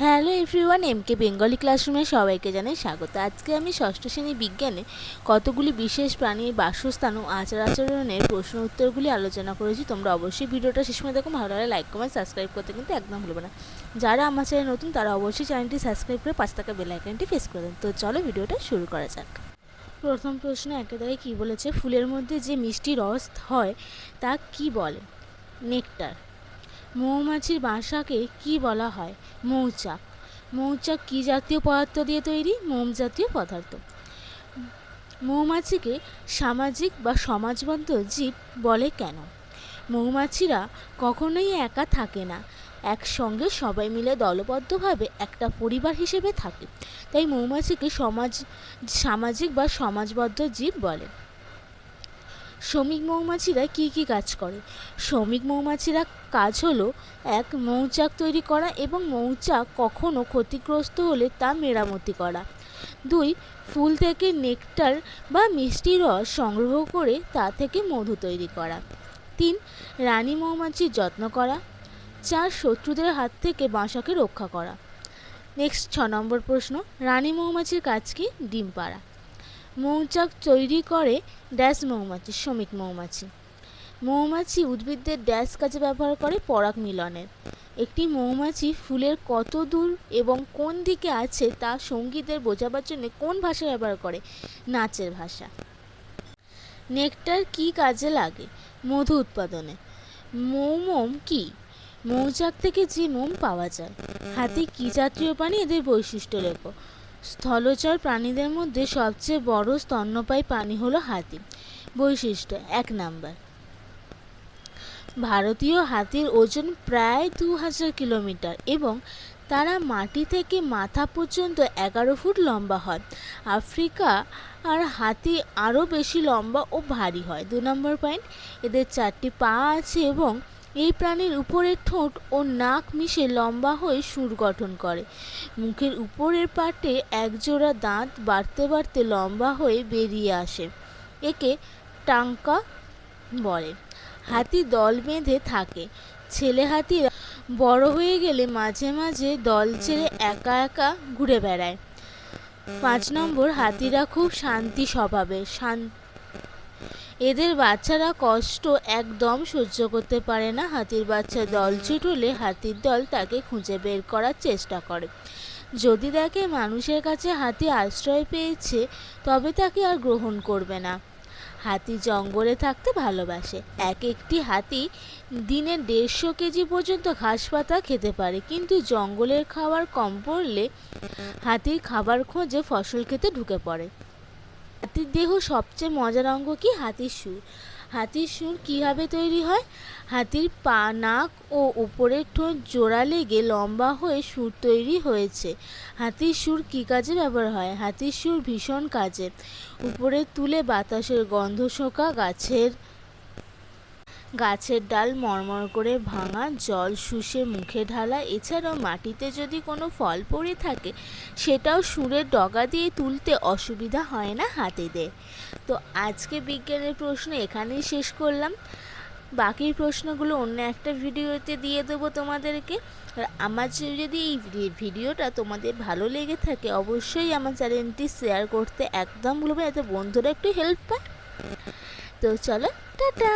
Hello everyone M K Bengali ক্লাসরুমে সবাইকে জানাই স্বাগত। আজকে আমি ষষ্ঠ শ্রেণি বিজ্ঞানে কতগুলি বিশেষ প্রাণীর বাসস্থান ও আচার আচরণের প্রশ্ন উত্তরগুলি আলোচনা করেছি। তোমরা অবশ্যই ভিডিওটা শেষ সময় দেখো, ভালো লাগলে লাইক কমেন্ট সাবস্ক্রাইব করতে কিন্তু একদম ভুলবে না। যারা আমার চ্যানেল নতুন, তারা অবশ্যই চ্যানেলটি সাবস্ক্রাইব করে পাঁচ টাকা বেল প্রেস করে দেন। তো চলো ভিডিওটা শুরু করা যাক। প্রথম প্রশ্ন একে দাগে কী বলেছে? ফুলের মধ্যে যে মিষ্টি রস হয়, তা কি বলে? নেকটার। মৌমাছির বাসাকে কি বলা হয়? মৌচাক। মৌচাক কি জাতীয় পদার্থ দিয়ে তৈরি? মোম জাতীয় পদার্থ। মৌমাছিকে সামাজিক বা সমাজবদ্ধ জীব বলে কেন? মৌমাছিরা কখনোই একা থাকে না। একসঙ্গে সবাই মিলে দলবদ্ধভাবে একটা পরিবার হিসেবে থাকে। তাই মৌমাছিকে সমাজ, সামাজিক বা সমাজবদ্ধ জীব বলে। শ্রমিক মৌমাছিরা কী কী কাজ করে? শ্রমিক মৌমাছিরা কাজ হলো এক, মৌচাক তৈরি করা এবং মৌচাক কখনো ক্ষতিগ্রস্ত হলে তা মেরামতি করা। দুই, ফুল থেকে নেকটার বা মিষ্টি রস সংগ্রহ করে তা থেকে মধু তৈরি করা। তিন, রানী মৌমাছির যত্ন করা। চার, শত্রুদের হাত থেকে বাসাকে রক্ষা করা। নেক্সট, ছ নম্বর প্রশ্ন, রানী মৌমাছির কাজ কি? ডিম পাড়া। মৌচাক তৈরি করে ড্যাশ মৌমাছি, শ্রমিক মৌমাছি। মৌমাছি উদ্ভিদদের ড্যাশ কাজে ব্যবহার করে পরাগ মিলনের। একটি মৌমাছি ফুলের কত দূর এবং কোন দিকে আছে তা সঙ্গীদের বোঝাবার জন্য কোন ভাষা ব্যবহার করে? নাচের ভাষা। নেকটার কি কাজে লাগে? মধু উৎপাদনে। মৌমম কি? মৌচাক থেকে যে মোম পাওয়া যায়। হাতে কি জাতীয় প্রাণী এদের বৈশিষ্ট্য লেখো? স্থলচর প্রাণীদের মধ্যে সবচেয়ে বড় স্তন্যপায়ী প্রাণী হলো হাতি। বৈশিষ্ট্য, এক নাম্বার। ভারতীয় হাতির ওজন প্রায় দু হাজার কিলোমিটার এবং তারা মাটি থেকে মাথা পর্যন্ত এগারো ফুট লম্বা হয়। আফ্রিকা আর হাতি আরও বেশি লম্বা ও ভারী হয়। দু নম্বর পয়েন্ট, এদের চারটি পা আছে এবং এই প্রাণীর উপরের ঠোঁট ও নাক মিশে লম্বা হয়ে সুর গঠন করে। মুখের উপরের পাটে একজোড়া দাঁত বাড়তে বাড়তে লম্বা হয়ে বেরিয়ে আসে। একে টাঙ্কা বলে। হাতি দল বেঁধে থাকে। ছেলে হাতিরা বড় হয়ে গেলে মাঝে মাঝে দল ছেড়ে একা একা ঘুরে বেড়ায়। পাঁচ নম্বর, হাতিরা খুব শান্তি স্বভাবের শান্ত এদের বাচ্চারা কষ্ট একদম সহ্য করতে পারে না। হাতির বাচ্চা দলছুট হলে হাতির দল তাকে খুঁজে বের করার চেষ্টা করে। যদি দেখে মানুষের কাছে হাতি আশ্রয় পেয়েছে, তবে তাকে আর গ্রহণ করবে না। হাতি জঙ্গলে থাকতে ভালোবাসে। এক একটি হাতি দিনে দেড়শো কেজি পর্যন্ত ঘাস পাতা খেতে পারে, কিন্তু জঙ্গলের খাবার কম পড়লে হাতির খাবার খোঁজে ফসল খেতে ঢুকে পড়ে। হাতির দেহ সবচেয়ে মজার অঙ্গ কি? হাতির সুর। হাতির সুর কীভাবে তৈরি হয়? হাতির পা, নাক ও উপরের ঠোঁট জোড়া লেগে লম্বা হয়ে সুর তৈরি হয়েছে। হাতির সুর কী কাজে ব্যবহার হয়? হাতির সুর ভীষণ কাজে। উপরে তুলে বাতাসের গন্ধ শোকা, গাছের গাছের ডাল মরমর করে ভাঙা, জল শুষে মুখে ঢালা, এছাড়াও মাটিতে যদি কোনো ফল পড়ে থাকে, সেটাও সুরের ডগা দিয়ে তুলতে অসুবিধা হয় না হাতিদের। তো আজকে বিজ্ঞানের প্রশ্ন এখানেই শেষ করলাম। বাকি প্রশ্নগুলো অন্য একটা ভিডিওতে দিয়ে দেবো তোমাদেরকে। আর আমার যদি এই ভিডিওটা তোমাদের ভালো লেগে থাকে, অবশ্যই আমার চ্যানেলটি শেয়ার করতে একদম ভুলবে যাতে বন্ধুরা একটু হেল্প পায়। তো চলো, টাটা!